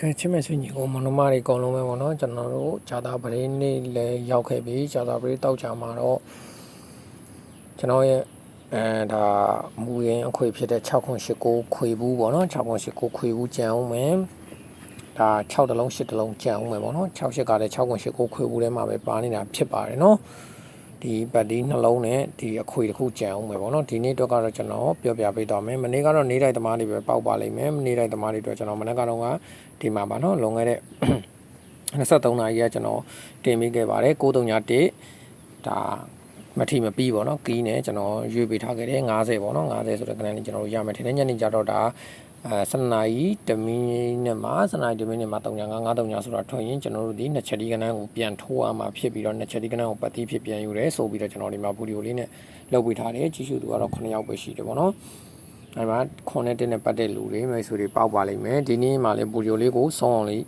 ကဲချစ်မဲ့ဆွေညီကိုမနမတွေအကုန်လုံးပဲပေါ့နော်ကျွန်တော်တို့ဂျာတာပရိနေ့လဲရောက်ခဲ့ပြီဂျာတာပရိတောက်ချာမှာတော့ကျွန်တော်ရဲ့အဲဒါမူရင်အခွေဖြစ်တဲ့6.89ခွေဘူးပေါ့နော်6.89ခွေဘူးကြံအောင်မယ်ဒါ6တလုံး8တလုံးကြံအောင်မယ်ပေါ့နော်68ကလည်း6.89ခွေဘူးထဲမှာပဲပါနေတာဖြစ်ပါတယ်နော် ဒီပတ်ဒီနှလုံးနဲ့ဒီအခွေတစ်ခုကြံအောင်မယ်ပေါ့နော်ဒီနေ့တော့ကတော့ကျွန်တော်ပြောပြပေးသွားမယ်မနေ့ကတော့နေတိုင်းသမားတွေပဲပေါက်ပါလိမ့်မယ်နေတိုင်းသမားတွေတော့ကျွန်တော်မနေ့ကတော့ကဒီမှာပါနော်လွန်ခဲ့တဲ့23နာရီကကျွန်တော်တင်ပေးခဲ့ပါတယ်931ဒါမထီမပြီးပေါ့နော်ကီးနဲ့ကျွန်တော်ရွေးပေးထားခဲ့တယ်90ပေါ့နော်90ဆိုတဲ့ကဏ္ဍလေးကျွန်တော်တို့ရမယ်ထင်တယ်ညနေကျတော့ဒါ အဲ7နာရီတမီနဲ့မှာ7နာရီတမီနဲ့မှာ3ညာ9 9 3ညာဆိုတာထွင်ရင်ကျွန်တော်တို့ဒီနှစ်ချက်ဒီကဏ္ဍကိုပြန်ထိုးအောင်မှာဖြစ်ပြီးတော့နှစ်ချက်ဒီကဏ္ဍကိုပတ်တိဖြစ်ပြန်ယူတယ်ဆိုပြီးတော့ကျွန်တော်ဒီမှာဗီဒီယိုလေးနဲ့လုပ်ပေးထားတယ်ကြည့်ရှုသူကတော့9ယောက်ပဲရှိတယ်ပေါ့နော်အဲမှာခွန်နဲ့တင်းနဲ့ပတ်တဲ့လူတွေမိတ်ဆွေတွေပေါက်ပါလိမ့်မယ်ဒီနေ့မှလည်းဗီဒီယိုလေးကိုဆုံးအောင်လေး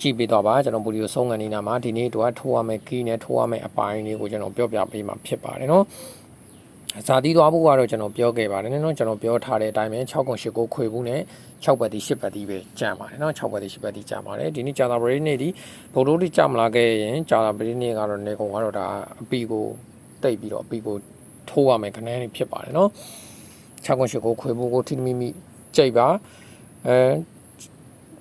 ကြည့်ပေးတော့ပါကျွန်တော်ဗီဒီယိုဆုံးကနေနာမှာဒီနေ့တော့ထိုးရမယ်ကီးနဲ့ထိုးရမယ်အပိုင်းလေးကိုကျွန်တော်ပြောပြပေးမှာဖြစ်ပါတယ်နော် ဇာတိသွားဖို့ကတော့ကျွန်တော်ပြောခဲ့ပါတယ်နော်ကျွန်တော်ပြောထားတဲ့အတိုင်းပဲ6ကုန်8ကိုခွေဘူးနဲ့6ပတ်တိ10ပတ်တိပဲကြံပါတယ်နော်6ပတ်တိ10ပတ်တိကြံပါတယ်ဒီနေ့ကြာတာပရိနေ့ဒီဗုဒ္ဓတိကြမလာခဲ့ရင်ကြာတာပရိနေ့ကတော့နေကုန်ကတော့ဒါအပီကိုတိတ်ပြီးတော့အပီကိုထိုးရမယ်ခဏလေးဖြစ်ပါတယ်နော်6ကုန်8ကိုခွေဘူးကိုထိမိမိကြိတ်ပါအဲ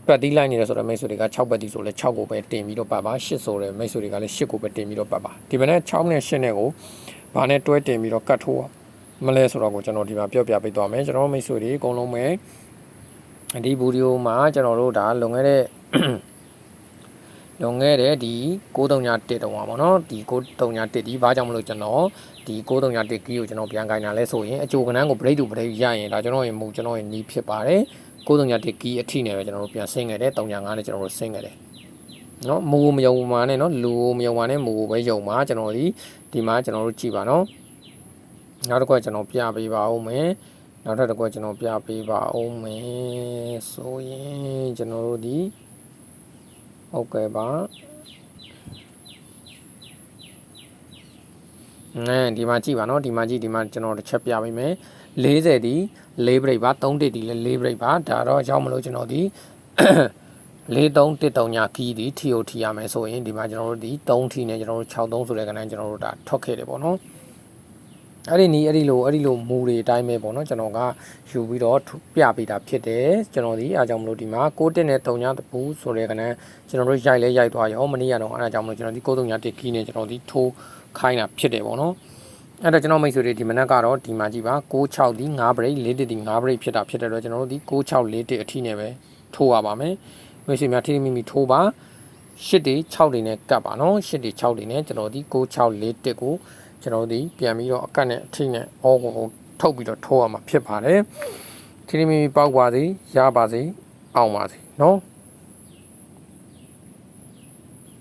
ပတ်တိလိုက်နေတယ်ဆိုတော့မိတ်ဆွေတွေက6ပတ်တိဆိုလဲ6ကိုပဲတင်ပြီးတော့ပတ်ပါ8ဆိုတယ်မိတ်ဆွေတွေကလည်း8ကိုပဲတင်ပြီးတော့ပတ်ပါဒီမနေ့6နဲ့8နဲ့ကို ဘာနဲ့တွဲတင်ပြီးတော့ကတ်ထိုးမလဲဆိုတော့ကိုကျွန်တော်ဒီမှာပြောပြပေးသွားမယ်ကျွန်တော်မိတ်ဆွေတွေအကုန်လုံးပဲဒီဗီဒီယိုမှာကျွန်တော်တို့ဒါလွန်ခဲ့တဲ့လွန်ခဲ့တဲ့ဒီ9331တုံးပါဗောနော်ဒီ9331ဒီဘာကြောင့်မလို့ကျွန်တော်ဒီ9331ကီးကိုကျွန်တော်ပြန်ခိုင်းတာလဲဆိုရင်အကြိုကနန်းကို break to break ရရင်ဒါကျွန်တော်ရဲ့မူကျွန်တော်ရဲ့နီးဖြစ်ပါတယ်9331ကီးအထိနဲ့ပဲကျွန်တော်တို့ပြန်ဆင်းခဲ့တယ်305နဲ့ကျွန်တော်တို့ဆင်းခဲ့တယ် နော်မူမယုံမာနဲ့နော်လူမယုံမာနဲ့မူပဲယုံမာကျွန်တော်ဒီဒီမှာကျွန်တော်တို့ကြည့်ပါနော်နောက်တစ်ခုကျွန်တော်ပြပေးပါဦးမယ်နောက်ထပ်တစ်ခုကျွန်တော်ပြပေးပါဦးမယ်ဆိုရင်ကျွန်တော်တို့ဒီဟုတ်ကဲ့ပါအဲဒီမှာကြည့်ပါနော်ဒီမှာကြည့်ဒီမှာကျွန်တော်တစ်ချက်ပြပေးမယ်40ဒီ4 break ပါ3တစ်ဒီလည်း4 break ပါဒါတော့ရောက်မလို့ကျွန်တော်ဒီ 4313ညာကီးဒီ TOT ရမယ်ဆိုရင်ဒီမှာကျွန်တော်တို့ဒီ3 T နဲ့ကျွန်တော်တို့63ဆိုတဲ့ကဏ္ဍကျွန်တော်တို့ဒါထွက်ခဲ့တယ်ပေါ့နော်အဲ့ဒီနီးအဲ့ဒီလိုအဲ့ဒီလိုမူတွေအတိုင်းပဲပေါ့နော်ကျွန်တော်ကယူပြီးတော့ပြပေးတာဖြစ်တယ်ကျွန်တော်ဒီအားကြောင့်မလို့ဒီမှာ6တက်နဲ့3ညတပူဆိုတဲ့ကဏ္ဍကျွန်တော်တို့ရိုက်လဲရိုက်သွားရောမနေ့ကတော့အားကြောင့်မလို့ကျွန်တော်ဒီ6 3ညတက်ကီးနဲ့ကျွန်တော်ဒီထိုးခိုင်းတာဖြစ်တယ်ပေါ့နော်အဲ့တော့ကျွန်တော်မိတ်ဆွေတွေဒီမနက်ကတော့ဒီမှာကြည့်ပါ66ဒီ9 break 4တက်ဒီ9 break ဖြစ်တာဖြစ်တယ်တော့ကျွန်တော်တို့ဒီ66 4တက်အထိနဲ့ပဲထိုးရပါမယ် မိတ်ဆွေများထိမိမိထိုးပါ8တေ6တွေနဲ့ကပ်ပါနော်8တေ6တွေနဲ့ကျွန်တော်ဒီ66 4တက်ကိုကျွန်တော်ဒီပြန်ပြီးတော့အကတ်နဲ့အထိနဲ့အောကိုထုတ်ပြီးတော့ထိုးရမှာဖြစ်ပါတယ်ထိမိမိပေါက်ပါစေရပါစေအောင်ပါစေနော်